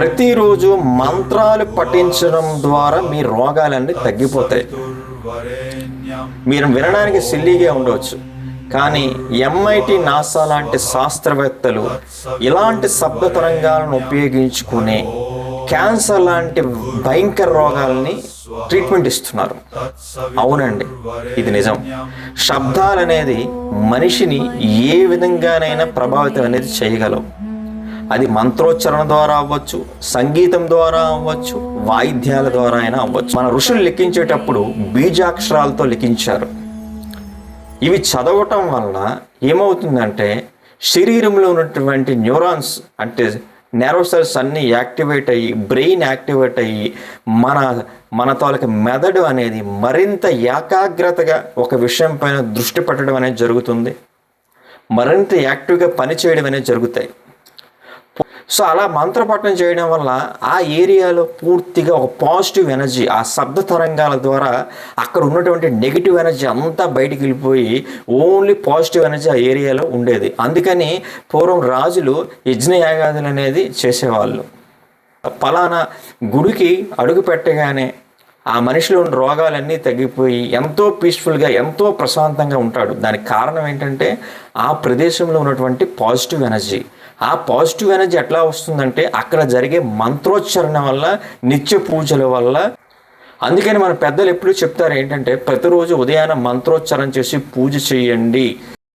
ప్రతిరోజు మంత్రాలు పఠించడం ద్వారా మీ రోగాలన్నీ తగ్గిపోతాయి. మీరు వినడానికి సిల్లీగా ఉండవచ్చు. కానీ ఎంఐటి నాసా లాంటి శాస్త్రవేత్తలు ఇలాంటి శబ్ద తరంగాలను ఉపయోగించుకుని క్యాన్సర్ లాంటి భయంకర రోగాల్ని ట్రీట్మెంట్ ఇస్తున్నారు. అవునండి ఇది నిజం. శబ్దాలు అనేది మనిషిని ఏ విధంగానైనా ప్రభావితం అనేది చేయగలవు. అది మంత్రోచ్చరణ ద్వారా అవ్వచ్చు సంగీతం ద్వారా అవ్వచ్చు వాయిద్యాల ద్వారా అయినా అవ్వచ్చు. మన ఋషులు లెక్కించేటప్పుడు బీజాక్షరాలతో లిఖించారు. ఇవి చదవటం వలన ఏమవుతుందంటే శరీరంలో ఉన్నటువంటి న్యూరాన్స్ అంటే నెర్వ్ సెల్స్ అన్నీ యాక్టివేట్ అయ్యి బ్రెయిన్ యాక్టివేట్ అయ్యి మన మన తాలూకు మెదడు అనేది మరింత ఏకాగ్రతగా ఒక విషయం పైన దృష్టి పెట్టడం అనేది జరుగుతుంది. మరింత యాక్టివ్గా పనిచేయడం అనేది జరుగుతాయి. సో అలా మంత్రపఠనం చేయడం వల్ల ఆ ఏరియాలో పూర్తిగా ఒక పాజిటివ్ ఎనర్జీ ఆ శబ్ద తరంగాల ద్వారా అక్కడ ఉన్నటువంటి నెగిటివ్ ఎనర్జీ అంతా బయటికి వెళ్ళిపోయి ఓన్లీ పాజిటివ్ ఎనర్జీ ఆ ఏరియాలో ఉండేది. అందుకని పూర్వం రాజులు యజ్ఞయాగాదులు అనేది చేసేవాళ్ళు. పలానా గుడికి అడుగు పెట్టగానే ఆ మనిషిలో ఉన్న రోగాలన్నీ తగ్గిపోయి ఎంతో పీస్ఫుల్గా ఎంతో ప్రశాంతంగా ఉంటాడు. దానికి కారణం ఏంటంటే ఆ ప్రదేశంలో ఉన్నటువంటి పాజిటివ్ ఎనర్జీ ఆ పాజిటివ్ ఎనర్జీ ఎట్లా వస్తుందంటే అక్కడ జరిగే మంత్రోచ్చరణ వల్ల నిత్య పూజల వల్ల. అందుకని మన పెద్దలు ఎప్పుడు చెప్తారు ఏంటంటే ప్రతిరోజు ఉదయాన్నే మంత్రోచ్చరణ చేసి పూజ చేయండి.